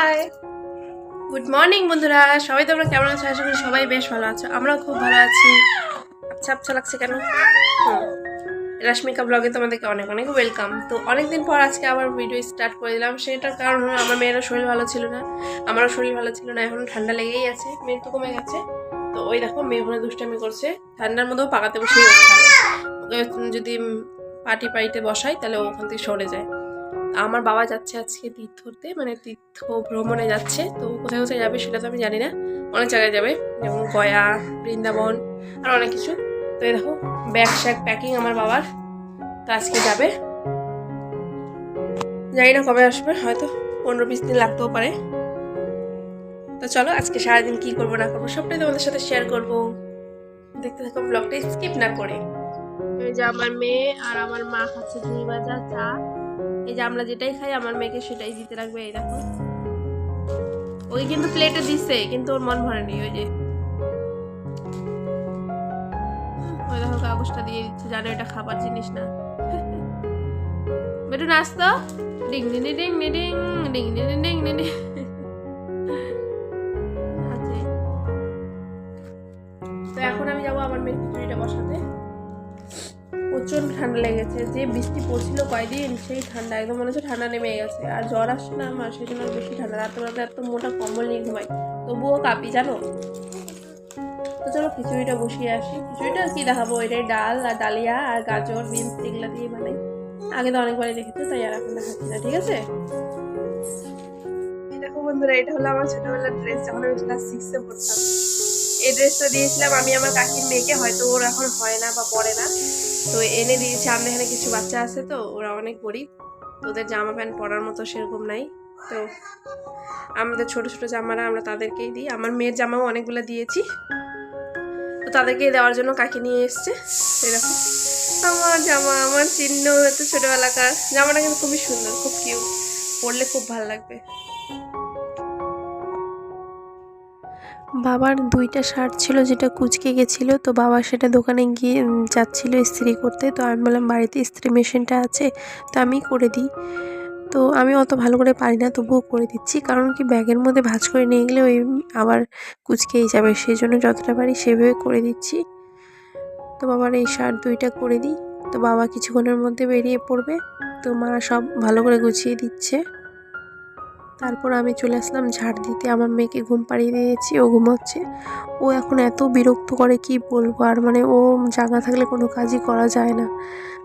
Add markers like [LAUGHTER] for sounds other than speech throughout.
Hi good morning বন্ধুরা। সবাই তোমরা কেমন আছো? আশা করি সবাই বেশ ভালো আছো। আমরাও খুব ভালো আছি। আচ্ছা আচ্ছা লাগছে কেন। রাশ্মিকা ব্লগে তোমাদেরকে অনেক অনেক ওয়েলকাম তো অনেকদিন পর আজকে আবার ভিডিও স্টার্ট করে দিলাম। সেটার কারণ হলো আমার মেয়েরও শরীর ভালো ছিল না। আমারও শরীর ভালো ছিল না। এখন ঠান্ডা লেগেই আছে। মেয়ের তো কমে গেছে। তো ওই দেখো, মেয়ে ওখানে দুষ্টামি করছে। ঠান্ডার মধ্যেও পাকাতে ওখানে যদি পাটি পাইতে বসাই, তাহলে ওখান থেকে সরে যায়। আমার বাবা যাচ্ছে আজকে তীর্থতে মানে তীর্থ ভ্রমণে যাচ্ছে। তো কোথায় কোথায় যাবে সেটা তো আমি জানি না। অনেক জায়গায় যাবে, যেমন গয়া, বৃন্দাবন, আর অনেক কিছু। তো এই দেখো, ব্যাগ শ্যাগ প্যাকিং আমার বাবার। তো আজকে যাবে। জানি না কবে আসবে, হয়তো পনেরো বিশ দিন লাগতেও পারে। তো চলো, আজকে সারাদিন কি করব না করব সবটাই তোমাদের সাথে শেয়ার করব। দেখতে থাকো ব্লগটা স্কিপ না করে। এই যে আমার মেয়ে আর আমার মা খাচ্ছে ঘি ভাজা চা। এই যে আমরা যেটাই খাই, আমার মেয়েকে সেটাই দিতে রাখবে, এই দেখো। ওই কিন্তু প্লেটে দিচ্ছে কিন্তু ওর মন ভরেনি ওই যে। ওই দেখো, কাগজটা দিয়ে দিচ্ছে, জানো, এটা খাবার জিনিস না। বেটু নাচতো ডিং ডিং ডিং ডিং ডিং ডিং ডিং ডিং ডিং। প্রচণ্ড ঠান্ডা লেগেছে। যে বৃষ্টি পড়ছিল কয়দিন সেই ঠান্ডা, একদম মনে হচ্ছে ঠান্ডা নেমে গেছে। আর জ্বর আসছে না, আমার সেই জন্য বেশি ঠান্ডা। রাত্রেবেলা এত মোটা কম্বল নিয়ে ঘুমাই। তবুও কাঁপি, জানো? তো চলো, খিচুড়িটা বসিয়ে আসি। খিচুড়িটা কি দেখাবো? এটাই ডাল আর ডালিয়া আর গাজর, বিনস, এগুলো দিয়ে বানাই। আগে তো অনেকবারই দেখেছ, তাই আর এখন দেখাচ্ছি না, ঠিক আছে? দেখো বন্ধুরা, এটা হলো আমার ছোটবেলার ড্রেস যখন আমি ক্লাস সিক্সে পড়তাম। এই ড্রেসটা দিয়েছিলাম, আমি আমার কাকির মেয়েকে, হয়তো ওর এখন হয় না বা পরে না। তো এনে দিয়েছি আমাদের এখানে কিছু বাচ্চা আছে তো, ওরা অনেক গরিব। ওদের জামা প্যান্ট পরার মতো সেরকম নাই। তো আমাদের ছোট ছোট জামারা আমরা তাদেরকেই দিই। আমার মেয়ের জামাও অনেকগুলো দিয়েছি। তো তাদেরকেই দেওয়ার জন্য কাকি নিয়ে এসছে। এরকম। আমার জামা, আমার চিহ্ন হয়তো ছোটোবেলাকার। জামাটা কিন্তু খুবই সুন্দর, খুব কিউট পরলে খুব ভালো লাগবে। বাবার দুইটা শার্ট ছিল, যেটা কুচকে গেছিল। তো বাবা সেটা দোকানে গিয়ে যাচ্ছিল ইস্ত্রি করতে। তো আমি বললাম, বাড়িতে ইস্ত্রি মেশিনটা আছে, তো আমি করে দিই। তো আমি অত ভালো করে পারি না, তবুও করে দিচ্ছি। কারণ কি, ব্যাগের মধ্যে ভাঁজ করে নিয়ে গেলে ওই আবার কুচকেই যাবে। সেই জন্য যতটা পারি সেভাবে করে দিচ্ছি। তো বাবার এই শার্ট দুইটা করে দিই। তো বাবা কিছুক্ষণের মধ্যে বেরিয়ে পড়বে। তো মা সব ভালো করে গুছিয়ে দিচ্ছে। তারপর আমি চলে আসলাম ঝাড় দিতে। আমার মেয়েকে ঘুম পাড়িয়ে দিয়েছি, ও ঘুমাচ্ছে। ও এখন এত বিরক্ত করে কি বলব? আর মানে ও জাগা থাকলে কোনো কাজই করা যায় না।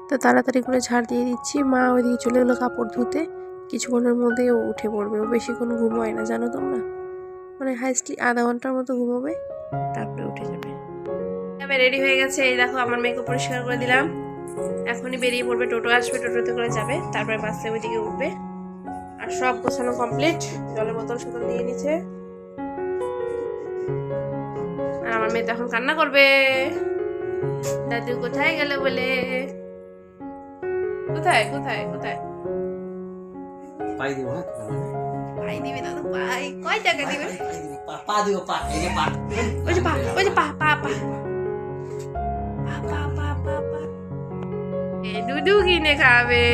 তো তাড়াতাড়ি করে ঝাড় দিয়ে দিচ্ছি। মা ওইদিকে চলে গেলো কাপড় ধুতে। কিছুক্ষণের মধ্যেই ও উঠে পড়বে। ও বেশিক্ষণ ঘুমোয় না, জানো তোমরা? মানে হাইস্টলি আধা ঘণ্টার মতো ঘুমোবে, তারপরে উঠে যাবে। আমি রেডি হয়ে গেছে। এই দেখো, আমার মেয়েকে পরিষ্কার করে দিলাম। এখনই বেরিয়ে পড়বে, টোটো আসবে, টোটোতে করে যাবে। তারপরে বাসে ওইদিকে উঠবে। আর সব গোছানো কমপ্লিট জলের বোতল শোতল নিয়ে নিচ্ছে আর আমার মেয়ে তো এখন কান্না করবে। দাদু কোথায় গেল বলে? কোথায় কোথায় কোথায়? পাই দিব হ্যাঁ? পাই দিবে দাদু পাই। কয় টাকা দিবে পা পা দিব পা এই যে পা। ওই যে পা ওই যে পা পা পা। পা পা পা পা পা। এ দুধু কিনে খাবে।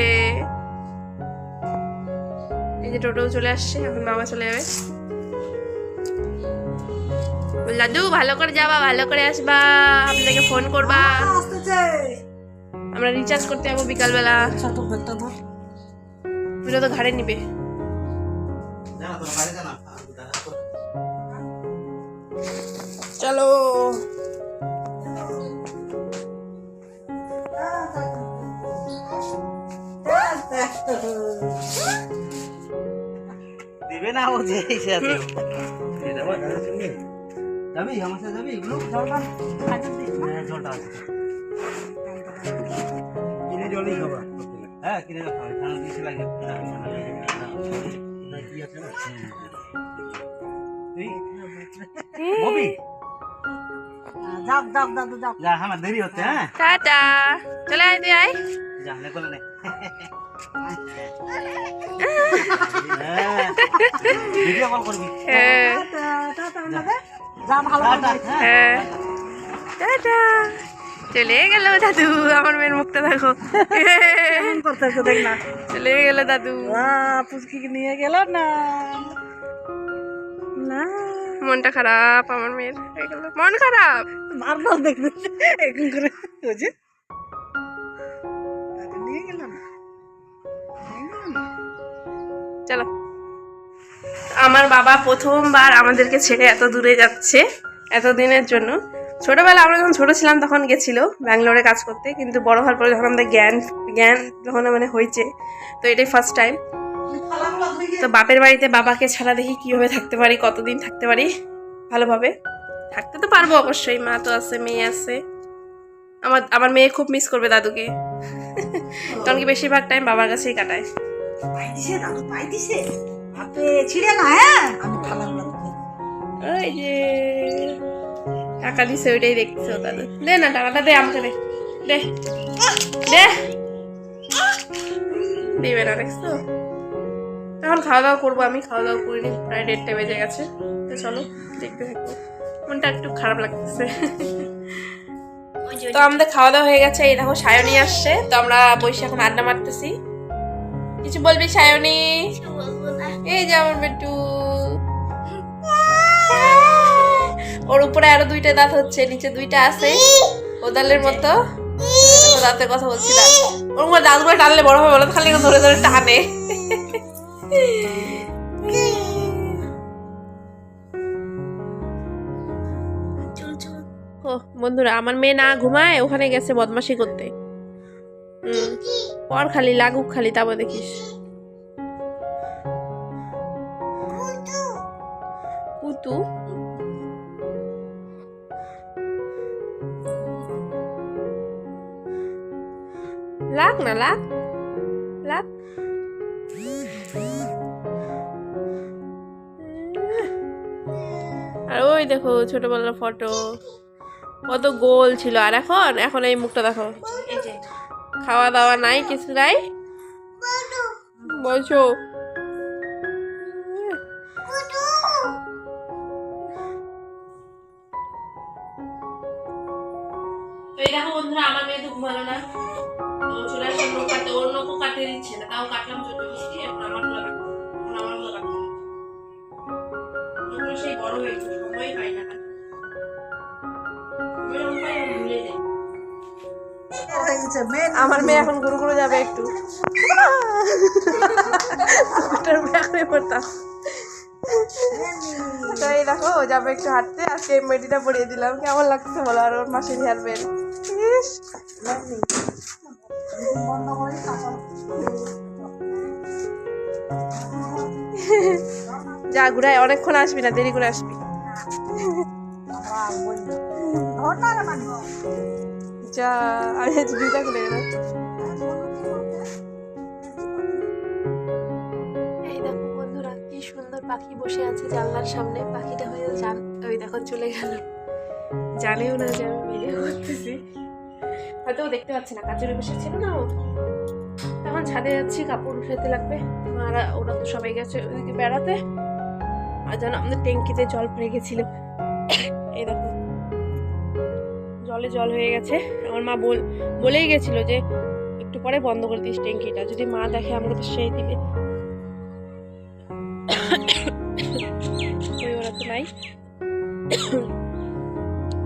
এই যে টোটো চলে আসছে এখন বাবা চলে যাবে। লাড্ডু ভালো করে যাবা ভালো করে আসবা আপনাকে ফোন করবা। আমরা রিচার্জ করতে যাব বিকালবেলা। ছোট তুই তো ঘাড়ে নিবে। চলো। দিবে না ও যে এসে আছে যাবি আমার সাথে যাবি এগুলো জলটা হ্যাঁ জলটা আছে কিনে জলই খাবা হ্যাঁ কিনে খাবা ঠান্ডা দিয়েছে লাগে কি আছে না তুই ববি যাও যাও যাও যাও যা আমার দেরি হচ্ছে হ্যাঁ টাটা চলে আয় তুই আয় যা নে ভিডিও কল করবি। হ্যাঁ যা ভালো টাটা, হ্যাঁ। হ্যাঁ। চলে গেল দাদু আমার মেয়ের মুখটা দেখো। করতেছে দেখ না। চলে গেল দাদু। পুচকি নিয়ে গেল না? না মনটা খারাপ আমার মেয়ের মন খারাপ। বারবার দেখতে এরকম করে চলো। আমার বাবা প্রথমবার আমাদেরকে ছেড়ে এত দূরে যাচ্ছে, এত দিনের জন্য। ছোটবেলা আমরা যখন ছোট ছিলাম তখন গেছিল ব্যাঙ্গালোরে কাজ করতে, কিন্তু বড় হওয়ার পরে যখন আমাদের জ্ঞান জ্ঞান যখন মানে হয়েছে, তো এটাই ফার্স্ট টাইম তো বাপের বাড়িতে বাবাকে ছাড়া দেখি কীভাবে থাকতে পারি, কতদিন থাকতে পারি, ভালোভাবে? থাকতে তো পারব অবশ্যই, মা তো আছে, মেয়ে আছে। আমার আমার মেয়ে খুব মিস করবে দাদুকে। কারণ কি বেশিরভাগ টাইম বাবার কাছেই কাটায়? হ্যাঁ? ওই যে টাকা দিছে ওইটাই দেখছ দাদু। দে না টাকাটা দে আমাকে দে। দে। দে। দিবে না দেখছ? এখন খাওয়া দাওয়া করব আমি খাওয়া দাওয়া করিনি প্রায় দেড়টা বেজে গেছে। তো চলো দেখতে থাকব মনটা একটু খারাপ লাগতেছে। তো আমাদের খাওয়া দাওয়া হয়ে গেছে। এই দেখো, সায়নী আসছে। তো আমরা বসে এখন আড্ডা মারতেছি। কিছু বলবি, সায়নী? এই যে আমার বেটু। ওর উপরে আরও দুইটা দাঁত হচ্ছে, নিচে দুইটা আছে। কোদালের মতো। দাঁতের কথা বলছি না। ওর দাঁতগুলো টানলে বড় হবে, বলো খালি ধরে ধরে টানে। বন্ধুরা, আমার মেয়ে না ঘুমায়, ওখানে গেছে বদমাশি করতে। পর খালি লাগুক খালি তারপর দেখিস। কুতু? লাগ না, লাগ। লাগ। আর ওই দেখো, ছোটবেলার ফটো। কত গোল ছিল। আর এখন এখন এই মুখটা দেখো। খাওয়া দাওয়া নাই কিছু নাই? বলছো? দেখো বন্ধুরা আমার মেয়ে তো ঘুমালো না। তো চলে আসলাম কাটতে ওর নখও কাটতে দিচ্ছে না তাও কাটলাম মিষ্টি। আমার মেয়ে এখন গুরু গুরু যাবে একটু। [LAUGHS] তো এই দেখো ও যাবে একটু হাঁটতে। আজকে এই মেডিটা পরিয়ে দিলাম। কেমন লাগছে বলো? আর ওর মাসির হেয়ার বেল যা ঘুরায় অনেকক্ষণ আসবি না দেরি করে আসবি। যা আমি জুতা খুলে কি সুন্দর পাখি বসে আছে জানলার সামনে। পাখিটা হয়ে জান ওই দেখো চলে গেল। জানেও না যে আমি ভিডিও করতেছি। হয়তো দেখতে পাচ্ছে না কাজের বসে ছিল না ও? তখন ছাদে যাচ্ছি, কাপড় উঠাতে লাগবে। আর ওরা তো সবাই গেছে ওইদিকে বেড়াতে। আর যেন আমাদের ট্যাঙ্কিতে জল ভরে গেছিল। দেখো জলে হয়ে গেছে। আমার মা বল, বলেই গেছিল যে, একটু পরে বন্ধ করে দিস ট্যাঙ্কিটা। যদি মা দেখে আমাকে তো সেই দিবে। [COUGHS] ওরা তো নাই। [COUGHS]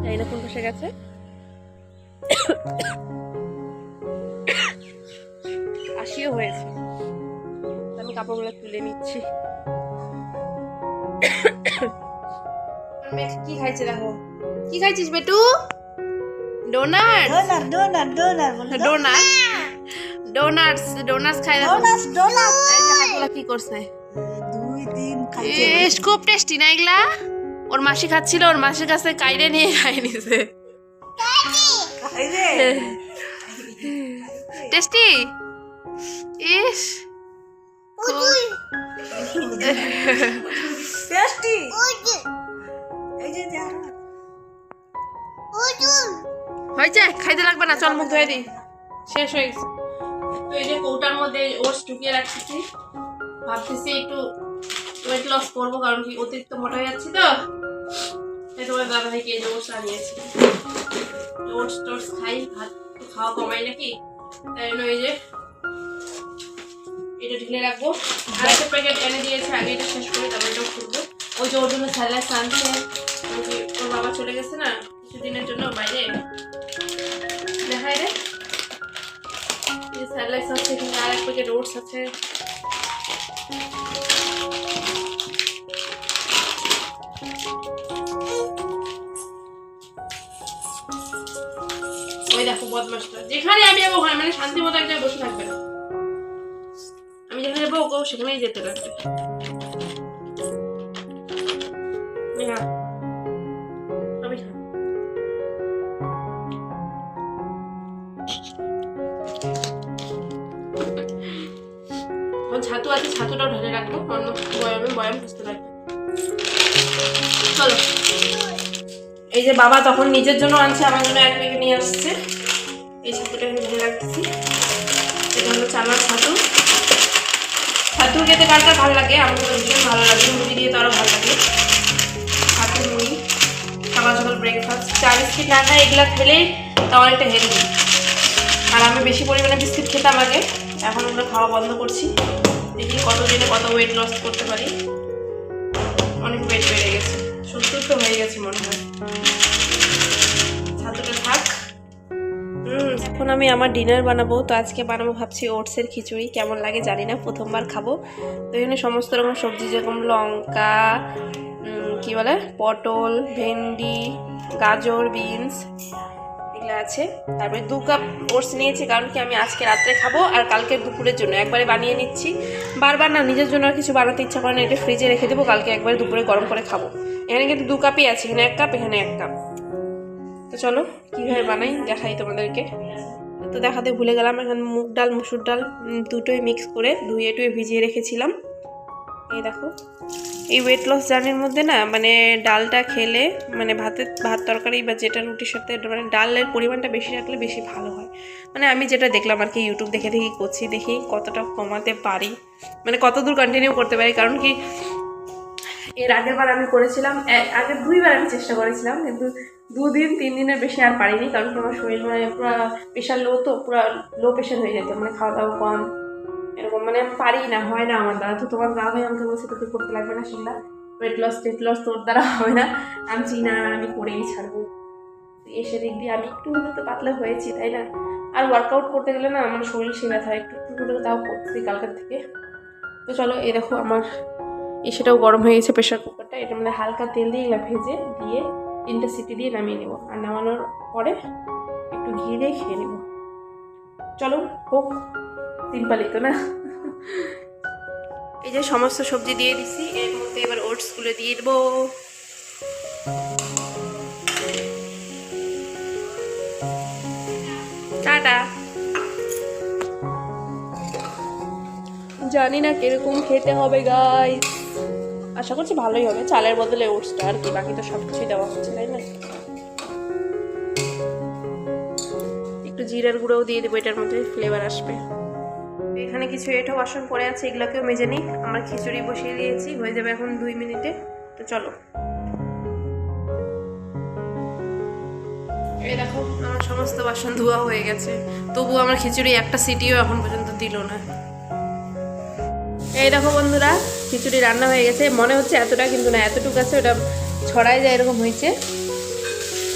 জানি না কোন বসে গেছে। [COUGHS] আসিও হয়েছে। আমি কাপড়গুলো তুলে নিচ্ছি। কি খাইছে দেখো কি খাইছিস বেটু? ডোনাট ডোনার ডোনার ডোনার বলে ডোনাট ডোনাটস ডোনাটস খাই হাতগুলা কি করছে? দুই দিন খাইছে ইস খুব টেস্টি না এগুলা? ওর মাসি খাচ্ছিল ওর মাসির কাছে কাইরে নিয়ে খাই নিছে। টেস্টি [LAUGHS] ইস। টেস্টি [LAUGHS] এই যে যা। হয়েছে? খাইতে লাগবে না, চল মুখ ধুয়ে দি। শেষ হয়ে গেছে। তো এই যে কৌটার মধ্যে ওটস ঢুকিয়ে রাখতেছি, ভাবতেছি একটু ওয়েট লস করব, কারণ কি অতিরিক্ত মোটা হয়ে যাচ্ছি তো। তাই তোমার দাদা ভাইকে এই যে ওটস আনিয়েছি। ওটস টোটস খাই, ভাত খাওয়া কমাই নাকি? তাই জন্য এই যে এটা ঢেলে রাখব। আর একটা প্যাকেট এনে দিয়েছে, আগে এটা শেষ করে তারপর এটাও খুলবো। ওই যে ওর জন্য স্যালাড আনছে। ওর বাবা চলে গেছে না, কিছুদিনের জন্য বাইরে। স্যালাড আছে, এখানে আর এক প্যাকেট ওটস আছে। ওই দেখো বদমাসটা যেখানে আমি যাব ওখানে মানে শান্তি মতো এক জায়গায় বসে থাকবে না। আমি যেখানে যাব ওকেও সেখানেই যেতে লাগবে। রাখব অন্য বয়ামে বয়াম খুঁজতে লাগবে চলো। এই যে বাবা তখন নিজের জন্য আনছে, আমার জন্য এক প্যাকেট নিয়ে আসছে। এই ছাতুটা আমি ঢেলে রাখতেছি। এটা হলো চানার ছাতু। ছাতু খেতে কার কার ভালো লাগে? আমার তো ভালো লাগে। মুড়ি দিয়ে তো আরও ভালো লাগে। ছাতু, মুড়ি সকাল সকাল ব্রেকফাস্ট চা, বিস্কিট না খাই এগুলো খেলেই তা অনেকটা হেলদি আর আমি বেশি পরিমাণে বিস্কিট খেতাম আগে। এখন ওগুলো খাওয়া বন্ধ করছি। দেখি কত দিনে কত ওয়েট লস করতে পারি। অনেক ওয়েট বেড়ে গেছে। সত্তর তো হয়ে গেছে মনে হয়। ছাতুটা থাক। এখন আমি আমার ডিনার বানাবো। তো আজকে বানাবো ভাবছি ওটসের খিচুড়ি। কেমন লাগে জানি না, প্রথমবার খাব। তো এখানে সমস্ত রকম সবজি, যেরকম লঙ্কা কি বলে? পটল, ভেন্ডি, গাজর, বিনস। এগুলো আছে। তারপরে দু কাপ ওটস নিয়েছি, কারণ কি আমি আজকে রাত্রে খাব আর কালকে দুপুরের জন্য। একবারে বানিয়ে নিচ্ছি। বারবার না, নিজের জন্য আর কিছু বানাতে ইচ্ছা করে না, এটা ফ্রিজে রেখে দেবো, কালকে একবারে দুপুরে গরম করে খাব। এখানে কিন্তু দু কাপই আছে, এখানে এক কাপ, এখানে এক কাপ। তো চলো, কীভাবে বানাই, দেখাই তোমাদেরকে। তো দেখাতে ভুলে গেলাম, এখানে মুগ ডাল, মুসুর ডাল দুটোই মিক্স করে ধুয়ে টুয়ে ভিজিয়ে রেখেছিলাম। এই দেখো। এই ওয়েট লস জার্নির মধ্যে না মানে ডালটা খেলে মানে ভাতের, ভাত তরকারি বা যেটা রুটির সাথে মানে ডালের পরিমাণটা বেশি রাখলে বেশি ভালো হয়। মানে আমি যেটা দেখলাম আর কি ইউটিউব দেখে দেখি, করছি দেখি কতটা কমাতে পারি। মানে কত দূর কন্টিনিউ করতে পারি, কারণ কি এর আগের বার আমি করেছিলাম আগের দুইবার আমি চেষ্টা করেছিলাম, কিন্তু দুদিন তিন দিনের বেশি আর পারিনি, কারণ আমার শরীর মানে পুরো প্রেশার লো তো, পুরো লো প্রেশার হয়ে যেত মানে খাওয়া দাওয়া কম। এরকম মানে আমি পারি না, হয় না আমার দ্বারা। তো তোমার গা ভাই আমাকে বলছে, তোকে করতে লাগবে না সেগুলা ওয়েট লস টেট লস তোর দ্বারা হবে না। আমি চিনি আমি করেই ছাড়বো। এসে দিক দিয়ে আমি একটু হলে তো পাতলা হয়েছি, তাই না? আর ওয়ার্কআউট করতে গেলে না আমার শরীর সে ব্যথা একটু একটু করে তাও করতেছি কালকের থেকে। তো চলো এ দেখো আমার সেটাও গরম হয়ে গেছে প্রেশার কুকারটা এটার মধ্যে হালকা তেল দিয়ে এগুলো ভেজে দিয়ে তিনটে সিটি দিয়ে নামিয়ে নেব। আর নামানোর পরে একটু ঘি দিয়ে খেয়ে নেব। চলো, হোক। সিম্পালই তো না? এই যে সমস্ত সবজি দিয়ে দিছি এর মধ্যে এবার ওটসগুলো দিয়ে দেবো। টাটা। জানি না কীরকম খেতে হবে গাই আশা করছি ভালোই হবে চালের বদলে ওটসটা আর কি বাকি তো সব কিছুই দেওয়া হচ্ছে তাই না? একটু জিরার গুঁড়োও দিয়ে দেবো এটার মধ্যে ফ্লেভার আসবে। এখানে কিছু এঁটো বাসন পড়ে আছে, এগুলোকেও মেজে নিই। আমার খিচুড়ি বসিয়ে দিয়েছি, হয়ে যাবে এখন দুই মিনিটে। তো চলো। এই দেখো, আমার সমস্ত বাসন ধোয়া হয়ে গেছে। তবু আমার খিচুড়ি একটা সিটিও এখন পর্যন্ত দিল না। এই দেখো বন্ধুরা, খিচুড়ি রান্না হয়ে গেছে। মনে হচ্ছে এতটা, কিন্তু না, এতটুকু আছে, ওটা ছড়াই যায়, এরকম হয়েছে।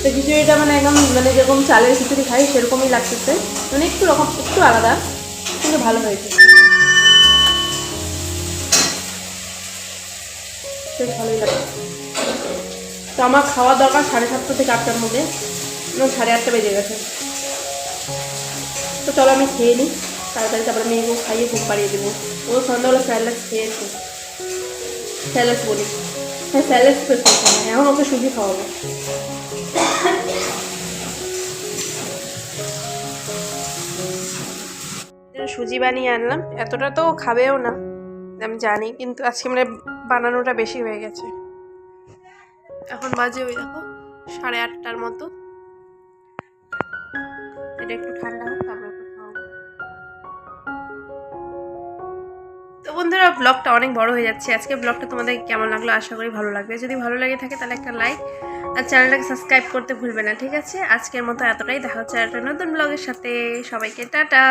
তো খিচুড়িটা মানে একদম মানে যেরকম চালের খিচুড়ি খাই, সেরকমই লাগতেছে। মানে একটু রকম, একটু আলাদা। কিন্তু ভালো হয়েছে। তো আমার খাওয়া দরকার সাড়ে সাতটা থেকে আটটার মধ্যে না সাড়ে আটটা বেজে গেছে। তো চলো আমি খেয়ে নিই, তাড়াতাড়ি তারপরে মেয়েকেও খাইয়ে ঘুম পাড়িয়ে দেবো। ও সন্ধ্যাবেলা স্যালাড খেয়েছে। স্যালাড বলি। হ্যাঁ স্যালাড খেয়েছে এখন ওকে সুজি খাওয়াবো। সুজি বানিয়ে আনলাম। এতটা তো খাবেও না। আমি জানি, কিন্তু আজকে মানে বানানোটা বেশি হয়ে গেছে। এখন বাজে ওই দেখো, সাড়ে আটটার মতো। এটা একটু ঠান্ডা হোক, তারপর তো বন্ধুরা ব্লগটা অনেক বড় হয়ে যাচ্ছে। আজকে ব্লগটা তোমাদের কেমন লাগল? আশা করি ভালো লাগবে। যদি ভালো লাগে থাকে, তাহলে একটা লাইক আর চ্যানেলটাকে সাবস্ক্রাইব করতে ভুলবে না, ঠিক আছে? আজকের মতো এতটাই। দেখা হচ্ছে একটা নতুন ব্লগের সাথে। সবাইকে টাটা!